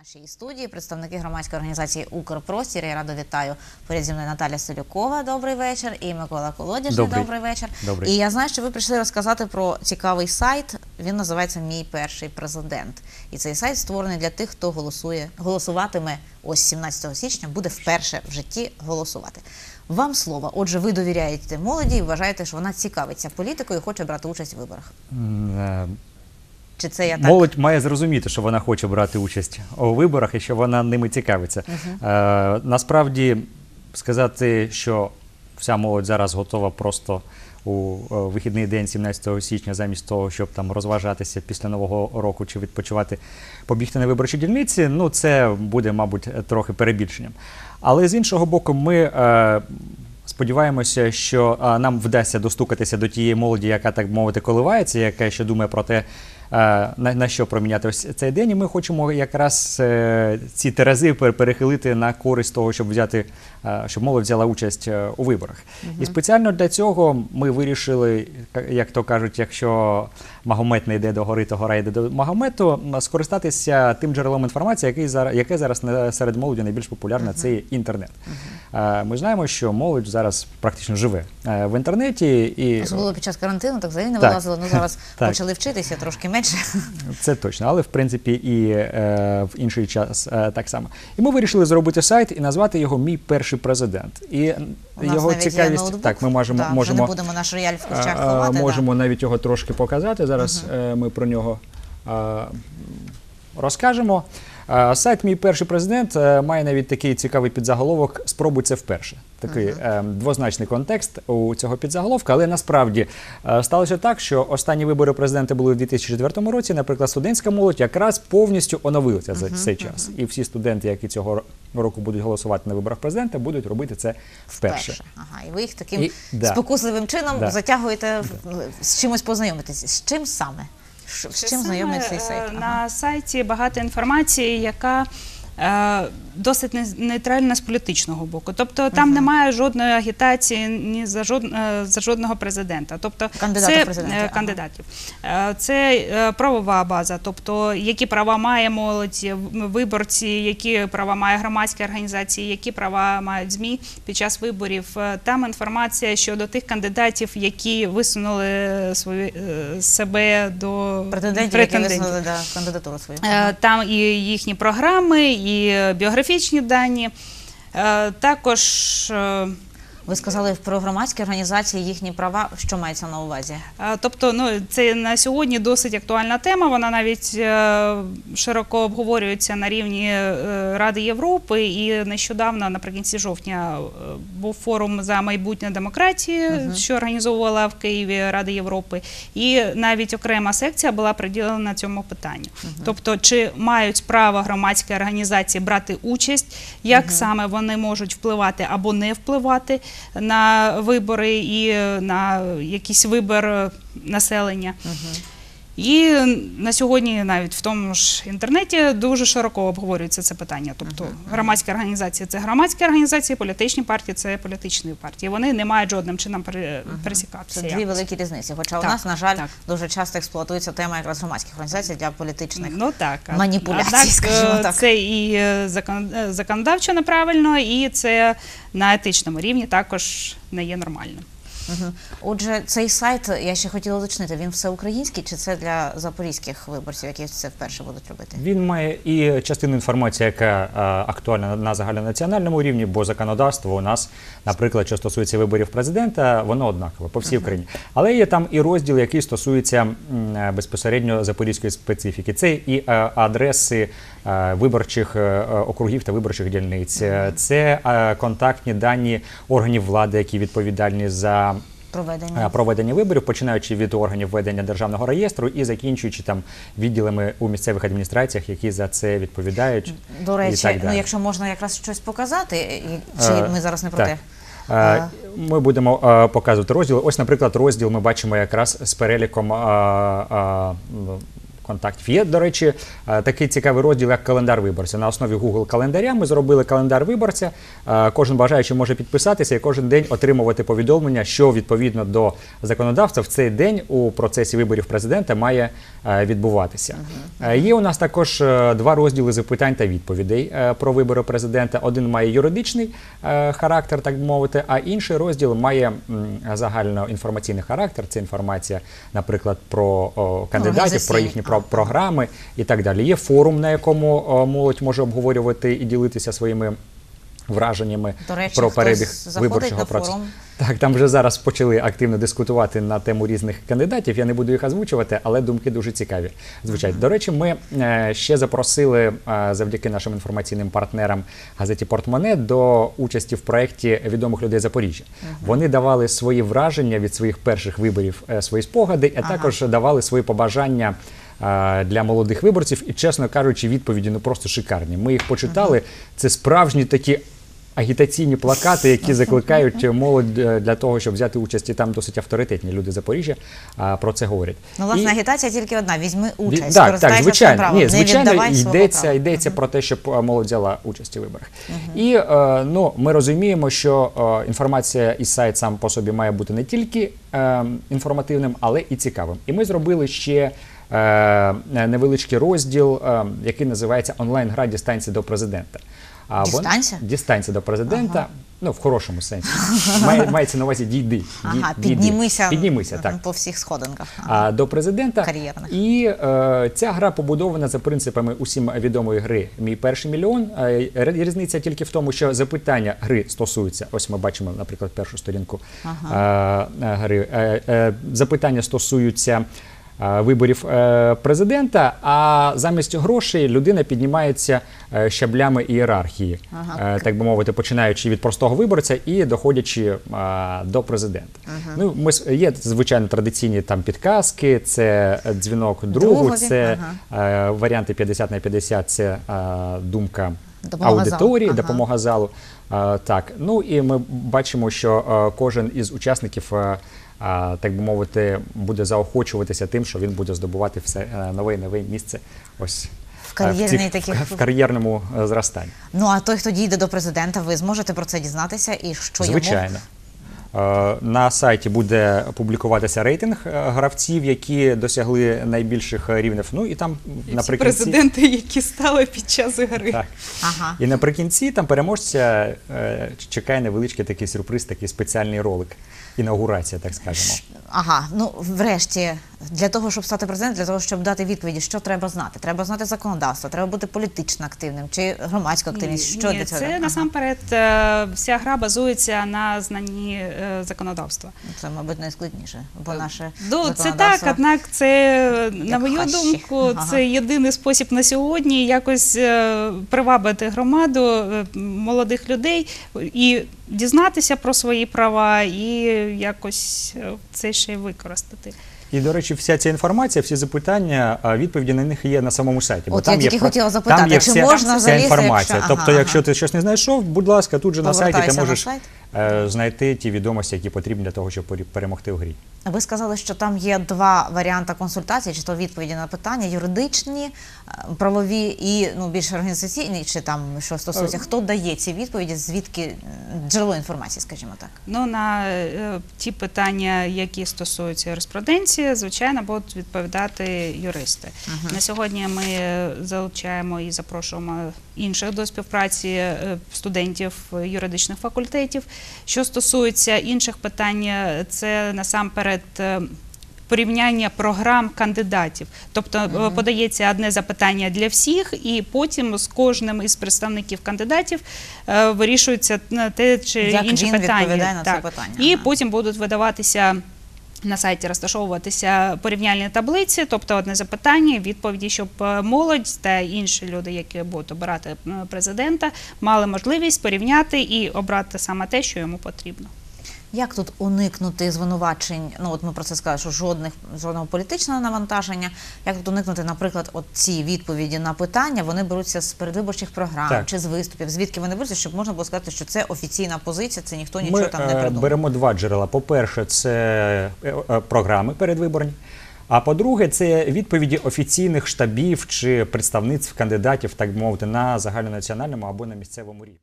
нашій студії представники громадської організації Укрпростір. Я радо вітаю поряд зі мною Наталя Селюкова. Добрий вечір. І Микола Колодяжний. Добрий. Добрий вечір. Добрий. І я знаю, що ви прийшли розказати про цікавий сайт. Він називається Мій перший президент. І цей сайт створений для тих, хто голосує, голосуватиме ось 17 січня, буде вперше в житті голосувати. Вам слово. Отже, ви довіряєте молоді і вважаєте, що вона цікавиться політикою і хоче брати участь у виборах. М, е, Чи це я так? Молодь має зрозуміти, що вона хоче брати участь у виборах і що вона ними цікавиться. Е, насправді сказати, що вся молодь зараз готова просто у е, вихідний день 17 січня, замість того, щоб там розважатися після нового року чи відпочивати, побігти на виборчі дільниці. Ну це буде, мабуть, трохи перебільшенням. Але з іншого боку, ми. Е, Сподіваємося, що а, нам вдасться достукатися до тієї молоді, яка так мовити коливається, яка ще думає про те, е, на, на що проміняти ось цей день. І ми хочемо якраз е, ці терези перехилити на користь того, щоб взяти, е, щоб молодь взяла участь е, у виборах. І спеціально для цього ми вирішили, як то кажуть, якщо Магомет не йде до гори, то гора йде до Магомету, скористатися тим джерелом інформації, який зараз, яке зараз серед молоді найбільш популярне, це інтернет. Е, Ми знаємо, що молодь зараз практично живе е, в інтернеті, і Особливо під час карантину, так взагалі не Так. вилазили. Ну зараз почали вчитися трошки менше. Це точно, але в принципі і е, в інший час е, так само. І ми вирішили зробити сайт і назвати його Мій перший президент. І У нас його навіть є цікавість ноутбук. так. Ми можемо Да, вже можемо не будемо наш рояль в кущах е, ховати. да. можемо навіть його трошки показати. Зараз е, ми про нього е, розкажемо. Е, Сайт Мій перший президент е, має навіть такий цікавий підзаголовок Спробуй це вперше. Такий е, двозначний контекст у цього підзаголовка, але насправді е, сталося так, що останні вибори президента були у 2004 році. Наприклад, студентська молодь якраз повністю оновилася за цей час. І всі студенти, які цього року будуть голосувати на виборах президента, будуть робити це вперше. Вперше. Ага, і ви їх таким І- да. спокусливим чином Да. затягуєте в- з чимось познайомитись. З чим саме? З чим саме, цей е, сайт? Ага. На сайті багато інформації, яка досить нейтральна з політичного боку. Тобто там немає жодної агітації ні за, жод, е, за жодного президента. Тобто це, е, ага. кандидатів. Е, Це е, правова база, тобто які права має молодь, виборці, які права має громадські організації, які права мають ЗМІ під час виборів. Е, Там інформація щодо тих кандидатів, які висунули свою е, себе до Претендентів, які висунули да, кандидатуру свою. Е, Там і їхні програми, і е, біографічні дані. Е, Також е, Ви сказали про громадські організації, їхні права. Що мається на увазі? Е, Тобто, ну це на сьогодні досить актуальна тема. Вона навіть е, широко обговорюється на рівні е, Ради Європи. І нещодавно, наприкінці жовтня, був форум за майбутнє демократії, що організовувала в Києві Рада Європи. І навіть окрема секція була приділена цьому питанню. Тобто, чи мають право громадські організації брати участь, як саме вони можуть впливати або не впливати на вибори і на якийсь вибір населення. населення. І на сьогодні навіть в тому ж інтернеті дуже широко обговорюється це питання. Тобто громадські організації це громадські організації, політичні партії це політичні партії. Вони не мають жодним чином пересікатися. Це дві великі різниці. Хоча у нас, на жаль, так. дуже часто експлуатується тема якраз громадських організацій для політичних. Ну так маніпуляцій, однак, скажімо е, так. Це і е, е, законодавчо неправильно, і це на етичному рівні також не є нормальним. Мгм. Отже, цей сайт, я ще хотіла уточнити, він всеукраїнський чи це для запорізьких виборців, які це вперше будуть робити? Він має і частину інформації, яка е, актуальна на загальнонаціональному рівні, бо законодавство у нас, наприклад, що стосується виборів президента, воно однакове по всій Україні. Але є там і розділ, який стосується м, е, безпосередньо запорізької специфіки. Це і е, адреси е, виборчих е, округів та виборчих дільниць, це е, контактні дані органів влади, які відповідальні за Проведення. Проведення виборів, починаючи від органів ведення державного реєстру і закінчуючи там відділами у місцевих адміністраціях, які за це відповідають. До і речі, так ну якщо можна якраз щось показати, чи Е, ми зараз не про так. те? Е, Ми будемо е, показувати розділ. Ось, наприклад, розділ ми бачимо якраз з переліком контактів. Є, до речі, е, такий цікавий розділ, як календар виборця. На основі Google календаря ми зробили календар виборця. Е, Кожен бажаючий може підписатися і кожен день отримувати повідомлення, що відповідно до законодавства в цей день у процесі виборів президента має е, відбуватися. Е, Є у нас також два розділи запитань та відповідей про вибори президента. Один має юридичний характер, так би мовити, а інший розділ має м, загальноінформаційний характер. Це інформація, наприклад, про о, кандидатів, про їхні про- програми і так далі. Є форум, на якому молодь може обговорювати і ділитися своїми враженнями До речі, про перебіг виборчого процесу. Так, там вже зараз почали активно дискутувати на тему різних кандидатів. Я не буду їх озвучувати, але думки дуже цікаві. Звучать. До речі, ми е, ще запросили е, завдяки нашим інформаційним партнерам газеті Портмоне до участі в проєкті відомих людей Запоріжжя. Вони давали свої враження від своїх перших виборів, е, свої спогади, а Ага. також давали свої побажання. Для молодих виборців і, чесно кажучи, відповіді ну просто шикарні. Ми їх почитали. Це справжні такі агітаційні плакати, які закликають молодь е, для того, щоб взяти участь. І там досить авторитетні люди Запоріжжя а, про це говорять. Ну, власне, І- агітація тільки одна. Візьми Ві- участь, так, так, звичайно. правом. Ні, звичайно, свого йдеться, права. йдеться про те, щоб е, молодь взяла участь у виборах. І е, ну, ми розуміємо, що е, інформація і сайт сам по собі має бути не тільки е, інформативним, але і цікавим. І ми зробили ще. Невеличкий розділ, який називається онлайн-гра дістанція до президента. А вон- Дістанція? Дістанція до президента, ну в хорошому сенсі. Має, мається на увазі дійди. ді- Ага, дійди. піднімися, Піднімися, так по всіх сходинках. а, до президента. Кар'єрних. І е, ця гра побудована за принципами усім відомої гри Мій перший мільйон. Е, Різниця тільки в тому, що запитання гри стосуються. Ось ми бачимо, наприклад, першу сторінку е, е, гри. Е, е, запитання стосуються. Е, Виборів е, президента, а замість грошей людина піднімається е, щаблями ієрархії, Ага. так би мовити, починаючи від простого виборця і доходячи до президента. Ну, ми є звичайно традиційні там підказки, це дзвінок другу, Другові, це е, варіанти 50 на 50, це думка Допомога аудиторії, залу. Ага. допомога залу. Так, ну і ми бачимо, що кожен із учасників. Так би мовити, буде заохочуватися тим, що він буде здобувати все е, нове і нове місце ось В кар'єрній е, цих- таких- в кар'єрному е, зростанні. Ну а той, хто дійде до президента, ви зможете про це дізнатися і що йому Звичайно. Е, На сайті буде публікуватися рейтинг е, гравців, які досягли найбільших е, рівнів. Ну і там І наприкінці президенти, які стали під час гри. так. Ага. І наприкінці там переможця е, чекає невеличкий такий сюрприз, такий спеціальний ролик. Інаугурація, так скажемо. Ага, ну врешті, для того, щоб стати президентом, для того, щоб дати відповіді, що треба знати? Треба знати законодавство, треба бути політично активним чи громадсько активність. Що Ні, для цього? це Ага. насамперед е, вся гра базується на знанні е, законодавства. Це, мабуть, найскладніше, бо наше Ну, це так, однак це, на мою хащі. думку, Ага. це єдиний спосіб на сьогодні якось е, привабити громаду е, молодих людей і дізнатися про свої права, і якось е, це ще й використати. І, до речі, вся ця інформація, всі запитання, а, відповіді на них є на самому сайті. От я тільки є, хотіла запитати, там є чи вся, можна вся залізти, інформація. якщо- тобто, ага, якщо ти щось не знайшов, будь ласка, тут же на сайті ти можеш сайт. Е, знайти ті відомості, які потрібні для того, щоб пере- перемогти в грі. Ви сказали, що там є два варіанти консультації, чи то відповіді на питання: юридичні, е, правові і ну більш організаційні, чи там що стосується, Е. хто дає ці відповіді, звідки джерело інформації, скажімо так. Ну, на е, ті питання, які стосуються юриспруденції, звичайно, будуть відповідати юристи. На сьогодні ми залучаємо і запрошуємо інших до співпраці е, студентів юридичних факультетів. Що стосується інших питань, е, це насамперед. е, Порівняння програм кандидатів, тобто подається одне запитання для всіх, і потім з кожним із представників кандидатів е, вирішується те чи Як інше він питання. відповідає на це питання. І потім будуть видаватися. На сайті розташовуватися порівняльні таблиці, тобто одне запитання, відповіді, щоб е, молодь та інші люди, які будуть обирати президента, мали можливість порівняти і обрати саме те, що йому потрібно. Як тут уникнути звинувачень? Ну от ми про це сказали, що жодних жодного політичного навантаження. Як тут уникнути, наприклад, от ці відповіді на питання вони беруться з передвиборчих програм Так. чи з виступів? Звідки вони беруться, щоб можна було сказати, що це офіційна позиція, це ніхто нічого Ми там не е, придумав. беремо два джерела. По-перше, це е, е, програми передвиборні. А по-друге, це відповіді офіційних штабів чи представництв кандидатів, так би мовити, на загальнонаціональному або на місцевому рівні.